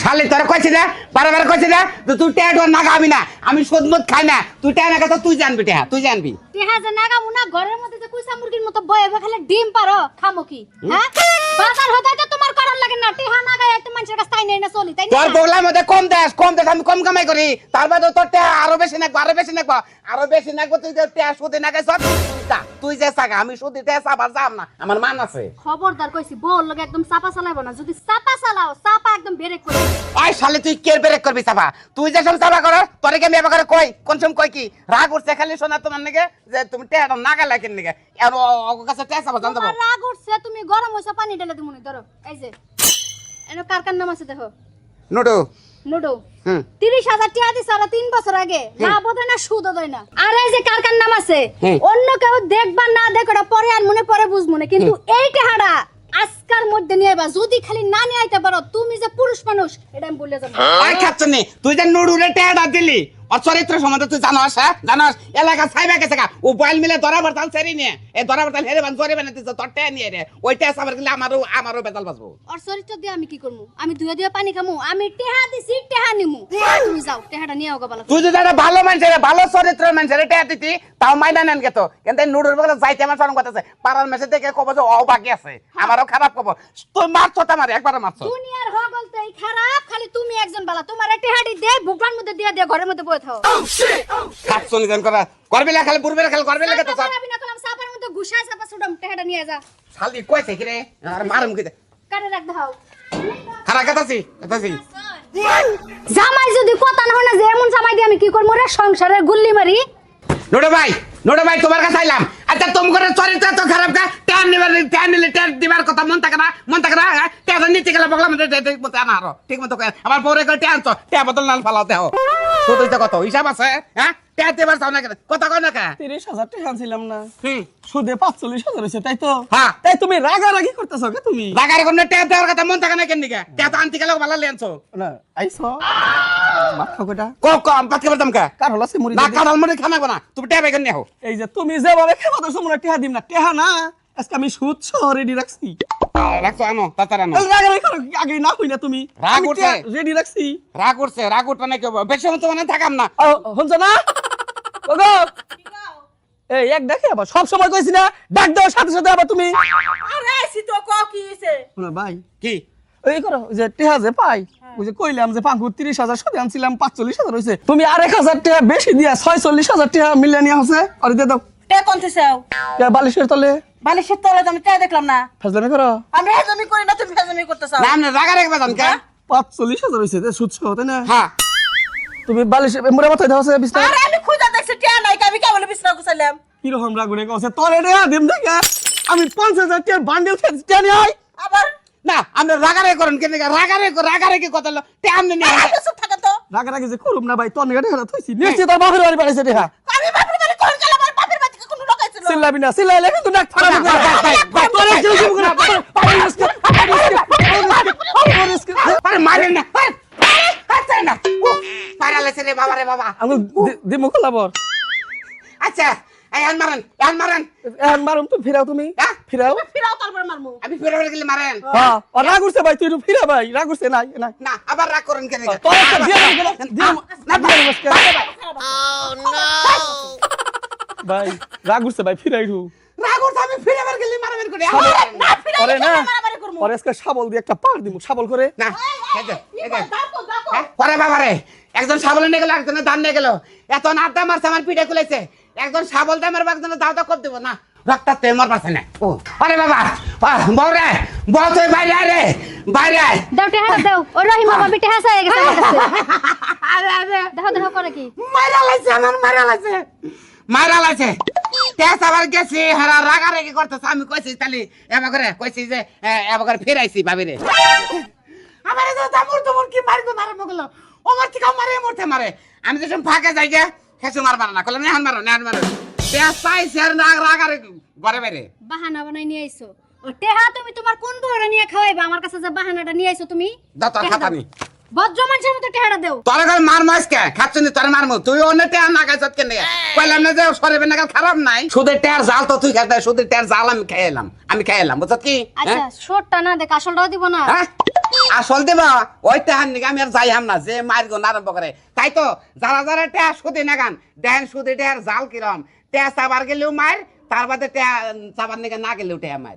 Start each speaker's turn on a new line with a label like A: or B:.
A: শালি তোর কইছি না বারবার কইছি না যে তুই টেয়া টোয়া নাগাবি না। আমি সুদ মুদ খাই না। তুই টেয়া নাগা তো তুই জানবি টেয়া তুই জানবি।
B: টেহা যে নাগামু না ঘরের মধ্যে যে কুইসা মুরগির মতো বয়ে খালি ডিম পারো খামো কি? হ্যাঁ? বাজার হতে তো তোমার করার লাগে না। টেহা নাগায় তো মানুষের কাছে তাই নেই না চলি তাই
A: তোর বগলার মধ্যে কম দেশ কম দেশ আমি কম কামাই করি। তার বাদে তোর টেয়া আরও বেশি নাকবো আরও বেশি নাকবো আরও বেশি নাকবো তুই যে টেয়া সুদে নাগাই সব তুই যে সাগা আমি সুদি টেয়া সাবার যাম না আমার মান আছে।
B: খবরদার কইছি বল লগে একদম চাপা চালাইবো না। যদি চাপা চালাও চাপা একদম ব্রেক করে।
A: ওই শালি তুই কে ব্রেক করবি সাবা তুই যে সব সাবা কর তোরে কে করে কই? কোন সময় কই কি? রাগ উঠছে খালি শোনা তোমার নাকি যে তুমি নাগা লাগেন নাকি। আর ও- কাছে জানতে
B: তোমার রাগ উঠছে তুমি গরম হইছে পানি ঢেলে ধরো এই যে। এনো কার কার নাম আছে দেখো?
A: নুডু।
B: নুডু। তিরিশ হাজার টাকা দিছে ওরা তিন বছর আগে। না বোধ না সুদ দেয় না। আর এই যে কার কার নাম আছে? অন্য কেউ দেখবা না দেখ ওটা পরে আর মনে পরে বুঝব না কিন্তু এই টাকাটা আজকার মধ্যে নিয়ে আইবা, যদি খালি না নিয়ে আইতে পারো, তুমি যে পুরুষ মানুষ, এটা আমি বলে যাব।
A: আই খাচ্ছনি তুই যে নুডুলে টেড়া দিলি ওর চরিত্র সম্বন্ধে তুই জানোস হ্যাঁ? জানোস? এলাকা সাইবা গেছে গা। ও বয়েল মিলে ধরা বর্তাল সেরি নিয়ে এই ধরা বর্তাল হেরে বান জোরে বানাতে তোর টেয়া নিয়ে রে। ওই টেয়া সাবার গেলে আমারও আমারও বেতাল বাঁচবো
B: আর চরিত্র দিয়ে আমি কি করব আমি দুয়ে দুয়ে পানি খামু। আমি টেহা দিছি টেহা নিমু। তুমি যাও টেহাটা নিয়ে আওগা বালা।
A: তুই যদি একটা ভালো মানুষের ভালো চরিত্রের মানুষের টেয়া দিতি তাও মাইনা নেন গেতো কিন্তু নুডুর বলে যাইতে আমার সরম কথা পাড়ার মেসে দেখে কব যে ও বাকি আছে। আমারও খারাপ কব তুই মারছো তো আমার একবার মারছো।
B: দুনিয়ার হগল তো এই খারাপ খালি তুমি একজন বালা। তোমার টেহাটি দে বুকটার মধ্যে দিয়ে দিয়ে ঘরের মধ্যে বয়ে থাও
A: খাচ্ছনি যেন করা। করবি না খালি বুড়বে খালি করবি না তো
B: চাপা না করলাম চাপার মধ্যে ঘুষায় চাপা সুডাম টেহাটা নিয়ে যা।
A: শালি কইছে কি রে? আর মারম কি
B: কারে রাখ দাও
A: খারাপ কথাছি কথাছি
B: জামাই যদি কথা না হয় না যে এমন জামাই দিয়ে আমি কি করব রে? সংসারের গুল্লি মারি।
A: নোডো ভাই নোডো ভাই তোমার কাছে আইলাম। আচ্ছা তুমি করে চরিত্র তো খারাপ কা? ট্যান নিবার ট্যান নিলে ট্যান দিবার কথা মন মন থাকে না। গেলে ঠিক মতো আনা আরও। ঠিক মতো কয়। আমার পরে করে ট্যান তো ট্যান বদল নাল ফালাতে হো। শুধুই তো কত? হিসাব আছে হ্যাঁ? ট্যান দিবার চাও না কেন? কথা কয় না কে?
C: তিরিশ হাজার টাকা আনছিলাম না। সুদে পাঁচচল্লিশ হাজার হয়েছে তাই তো?
A: হ্যাঁ।
C: তাই তুমি রাগারাগি করতেছো কে তুমি?
A: লাগার কোনো ট্যান দেওয়ার কথা মন থাকে না কেন নিকে ট্যান তো আনতে গেলে ভালো লেনছো
C: না আইসো। মাথা কোটা
A: কম পাতকে বলতাম কে?
C: কার হলো
A: না। খানা তুমি
C: এই যে তুমি যেভাবে খেবা তো টেহা দিম না। টেহা না। আজকে আমি সুদ সহ রেডি রাখছি।
A: রাখছো আনো তাতার আনো।
C: রাগারাগি আগে না হই তুমি।
A: রাগ উঠে।
C: রেডি রাখছি।
A: রাগ উঠছে রাগ উঠবে না বেশি মতো মানে থাকাম না।
C: হনছ না? ওগো। এই এক দেখে আবার সব সময় কইছি না ডাক দেওয়ার সাথে সাথে আবার তুমি।
D: আরে আইসি তো ক কি হইছে?
C: শোনো ভাই।
A: কি?
C: এই করো যে টেহা যে পাই ওই যে কইলাম যে পাঙ্কু তিরিশ হাজার সুদে আনছিলাম পাঁচচল্লিশ হাজার হয়েছে তুমি আর এক হাজার টাকা বেশি দিয়া ছয়চল্লিশ হাজার টাকা মিলিয়ে নিয়ে হচ্ছে আর দিয়ে দাও।
D: তে কোনতে
C: বালিশের তলে।
D: বালিশের তলে তো আমি তে দেখলাম না।
C: ফাজলামি করো।
D: আমি হেজমি করি না তুমি চাও
A: না রাগা রেখে বাজান
C: পাঁচচল্লিশ হাজার হয়েছে সুদ সহ তাই না?
A: হ্যাঁ।
C: তুমি বালিশ মুড়ে মাথায় দেওয়া আছে বিস্তার
D: আরে আমি খুঁজা দেখছি টিয়া নাই আমি কেবল বিছনা গুছাইলাম?
C: রাগুনে কছে তোর এটা দিম দেখে। আমি পঞ্চাশ হাজার টাকার বান্ডেল টেনে আই
D: আবার?
A: না আপনি রাগারে করেন কেন রাগারে রাগারে কি কথা হলো তে আপনি নিয়ে
D: আরে চুপ থাকা তো।
C: রাগারাগি যে করুম না ভাই তোর নিয়ে থইছি নিশ্চয় তোর বাপের বাড়ি
D: আমি বাপের বাড়ি কোন গেল আমার বাপের বাড়ি থেকে কোনো লোক আইছিল
C: চিল্লাবি না চিল্লাইলে কিন্তু নাক ফাড়া
A: ভাই, ভাই, ভাই, ভাই,
C: তোর এক জিনিস করে পানি আজকে পানি আজকে
A: আরে মারেন না আরে, আরে, আচ্ছা না পারালেছে রে বাবা রে বাবা
C: আমি দিমু খোলাবর
A: আচ্ছা এই আন মারেন আন মারেন
C: এখন মারুম তো ফিরাও তুমি
A: হ্যাঁ?
C: ফিরাও
D: ফিরাও তারপর মারমু
A: আমি ফেরে ফেরে গেলে মারেন
C: হ্যাঁ রাগ উঠছে ভাই তুই ফিরা ভাই রাগ নাই নাই
A: না আবার রাগ করেন কেন
C: তোর দিয়ে।
A: না
C: আজকে। ভাই রাগ উঠছে ভাই ফিরাই ঢু
A: রাগ উঠছে আমি ফিরে ফেরে গেলে মারামারি করে
C: না
D: মারামারি করব।
C: পরে আজকে শাবল দিয়ে একটা পার দিমু শাবল করে।
A: না এই যে, এই যে।
D: দেখো দেখো?
A: পরে বাবা রে একজন শাবল নিয়ে গেল একজনের ধান নিয়ে গেল। এত আড্ডা মারছে আমার পিঠে খুলেছে। একজন শাবল দিয়ে মারবো একজনের দাও দাও করে দেবো। না রক্তার তে মর পারছে না। ও আরে বাবা বউ রে বউ তুই বাইরে আয় রে বাইরে আয়।
B: দাও দাও ওই রহিমা বাবি চাই গেছে আমার কাছে।
A: আরে আরে।
B: দেখো দেখো করে কি?
A: মারা লাগছে আমার মারা লাগছে মারা লাগছে তেজ আবার গেছি হারা রাগারাগি করতেছে। আমি কইছি তালি এবার করে কইছি যে এবার করে ফিরাইছি আমার তো দামুর তোমার কি মারি মারে মগলো? ও মার থেকে মারে মরতে মারে। আমি তো সব ফাঁকে যাই গে হেসু মারবার না। কলম নেহান মারো নেহান মারো। তেজ পাইছে আর রাগ রাগারে ঘরে বাইরে।
B: বাহানা বানাই নিয়ে আইছো। ও টেহা তুমি তোমার কোন বউরা নিয়ে খাওয়াইবা? আমার কাছে যে বাহানাটা নিয়ে আইছো তুমি
A: দাও খাতা নি
B: ভদ্র মানুষের মতো টেহাটা দেও।
A: তোর ঘরে মার মাস কে? খাচ্ছনি তোর মারমু। তুই অন্য টেয়ার না খাইছত কেন কইলাম না যে সরে না খারাপ নাই। সুদের টেয়ার জাল তো তুই খাইতে সুদের টেয়ার জাল আমি খাইলাম আমি খাইলাম বুঝছ কি?
B: আচ্ছা শোটটা না দেখ আসলটাও দিব না।
A: হ্যাঁ? আসল দেবা? ওই টেহার নিকে আমি আর যাইহাম না যে মার আরম্ভ করে। তাই তো যারা যারা টেহা সুদে নাগান দেন সুদে টেহার জাল কিরম। টেহা চাবার গেলেও মার তার বাদে টেহা চাবার নিকে না গেলেও টেহা মার